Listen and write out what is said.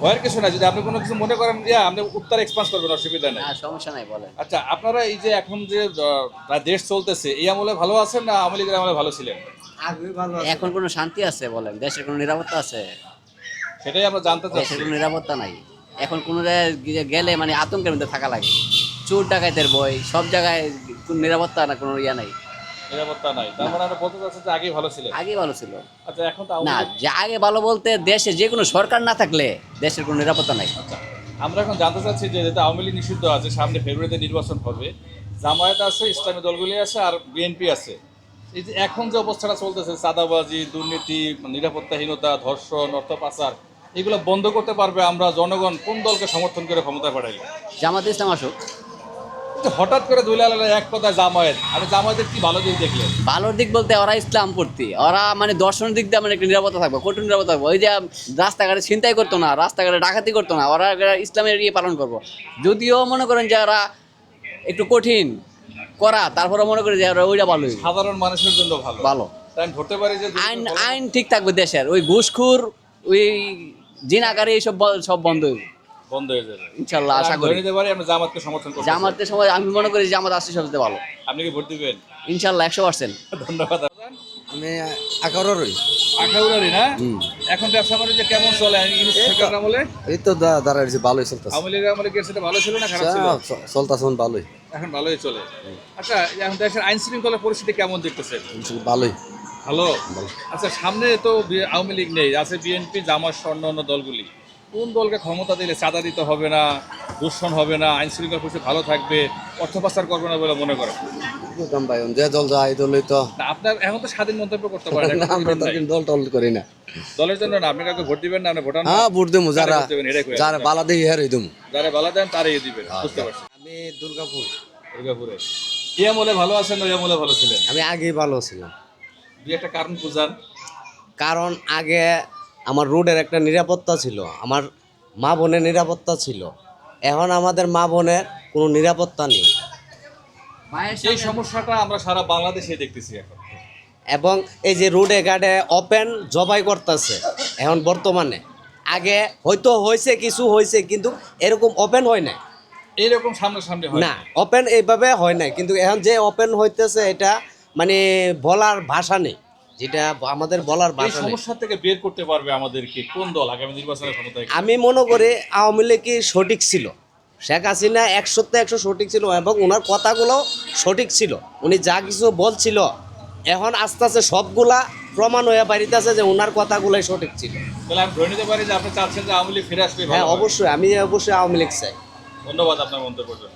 ভয়ের কিছু না যদি আপনি কোনো কিছু মনে করেন ইয়া আপনি উত্তর এক্সপান্স করবেন অসুবিধা নেই। সমস্যা নাই বলেন। আচ্ছা আপনারা এই যে এখন যে দেশ চলতেছে এই আমলে ভালো আছেন না আওয়ামী লীগের আমলে ভালো ছিলেন? এখন কোনো শান্তি আছে বলেন? দেশের কোনো নিরাপত্তা আছে? সেটাই আমরা জানতে দেশের কোনো নিরাপত্তা নাই। এখন কোনো জায়গায় গেলে মানে আতঙ্কের মধ্যে থাকা লাগে। চোর ডাকাইতের বই সব জায়গায় কোনো নিরাপত্তা না কোনো ইয়া নাই। নিরাপত্তা নাই। তার মানে আমরা বলতে চাচ্ছি যে আগেই ভালো ছিলেন আগে ভালো ছিল। আচ্ছা এখন তো না যে আগে ভালো বলতে দেশে যে কোনো সরকার না থাকলে দেশের কোনো নিরাপত্তা নাই। আচ্ছা আমরা এখন জানতে চাচ্ছি যে যেহেতু আওয়ামী লীগ নিষিদ্ধ আছে সামনে ফেব্রুয়ারিতে নির্বাচন হবে জামায়াত আছে ইসলামী দলগুলি আছে আর বিএনপি আছে। এই যে এখন যে অবস্থাটা চলতেছে চাঁদাবাজি দুর্নীতি নিরাপত্তাহীনতা ধর্ষণ অর্থ পাচার এগুলো বন্ধ করতে পারবে আমরা জনগণ কোন দলকে সমর্থন করে ক্ষমতা পাঠাইলে? জামাত ইসলাম আসুক। হঠাৎ করে দুইলাল এক কথায় জামায়াত। আমি জামায়াতের কি ভালো দিক দেখলেন? ভালোর দিক বলতে ওরা ইসলাম পড়তি ওরা মানে দর্শনের দিক দিয়ে মানে একটা নিরাপত্তা থাকবে কঠোর নিরাপত্তা থাকবে। ওই যে রাস্তাঘাটে ছিনতাই করতো না রাস্তাঘাটে ডাকাতি করতো না ওরা ইসলামের ইয়ে পালন করব। যদিও মনে করেন যে ওরা একটু কঠিন করা তারপরে মনে করি যে ওরা ওইটা ভালোই। সাধারণ মানুষের জন্য ভালো। ভালো। আমি ধরতে পারি যে আইন আইন ঠিক থাকবে দেশের। ওই ঘুষখুর ওই জিন আকারে এইসব সব বন্ধ হইবে বন্ধ হয়ে যাবে। ইনশাল্লাহ আশা করি। নিতে পারি আমরা জামাতকে সমর্থন করি জামাতের সময় আমি মনে করি জামাত আসছে সবচেয়ে ভালো। আপনি কি ভোট দিবেন? একশো পার্সেন্ট ধন্যবাদ। আমি আকারই আখাউড়ারি না? এখন ব্যবসা বাণিজ্য কেমন চলে? সরকার আমলে? এই তো দা- দাঁড়াইছি ভালোই চলতেছে। আমলে কি সেটা ভালো ছিল না খারাপ ছিল? চলতেছে ভালোই। এখন ভালোই চলে। আচ্ছা এখন দেশের আইন শৃঙ্খলা পরিস্থিতি কেমন দেখতেছেন? ভালোই। ভালো? আচ্ছা সামনে তো আওয়ামী লীগ নেই আছে বিএনপি জামাত অন্য অন্য দলগুলি। কোন দলকে ক্ষমতা দিলে চাঁদা দিতে হবে না দূষণ হবে না আইন শৃঙ্খলা পরিস্থিতি ভালো থাকবে অর্থ পাচার করবে না বলে মনে করেন বুঝলাম ভাই যে দল যায় দলই তো না আপনার এখন তো স্বাধীন মন্তব্য করতে পারেন আমরা তো। দল টল করি না। দলের জন্য না আপনি কাউকে ভোট দিবেন না আপনি ভোটার না। হ্যাঁ ভোট দেবো যারা ভোট দেবেন, এটাই কই যারা বালা দিয়ে হেরে দেবো যারা ভালো দেন তারাই দিবেন বুঝতে পারছি আমি দুর্গাপুর। দুর্গাপুরে। আমলে ভালো আছেন ওই আমলে ভালো ছিলেন? আমি আগেই ভালো ছিলাম। দুই একটা কারণ কারণ আগে আমার রোডের একটা নিরাপত্তা ছিল আমার মা বোনের নিরাপত্তা ছিল। এখন আমাদের মা বোনের কোনো নিরাপত্তা নেই। সেই সমস্যাটা আমরা সারা বাংলাদেশে দেখতেছি এখন। এবং এই যে রোডে ঘাটে ওপেন জবাই করতেছে এখন বর্তমানে। আগে হয়তো হয়েছে কিছু হয়েছে কিন্তু এরকম ওপেন হয় না এইরকম সামনাসামনি হয় না ওপেন এইভাবে হয় না কিন্তু এখন যে ওপেন হইতেছে এটা মানে বলার ভাষা নেই। যেটা আমাদের বলার ভাষা সমস্যা থেকে বের করতে পারবে আমাদেরকে কোন দল আগামী নির্বাচনের ক্ষমতায়? আমি মনে করি আওয়ামী লীগ সঠিক ছিল। শেখ হাসিনা একশোতে একশো সঠিক ছিল এবং ওনার কথাগুলো সঠিক ছিল। উনি যা কিছু বলছিল এখন আস্তে আস্তে সবগুলা প্রমাণ হয়ে বাড়িতেছে যে ওনার কথাগুলোই সঠিক ছিল। তাহলে আমি ধরে নিতে পারি যে আপনি চাচ্ছেন যে আওয়ামী লীগ ফিরে আসবে হ্যাঁ। অবশ্যই আমি অবশ্যই আওয়ামী লীগ চাই। ধন্যবাদ আপনার মন্তব্যের জন্য।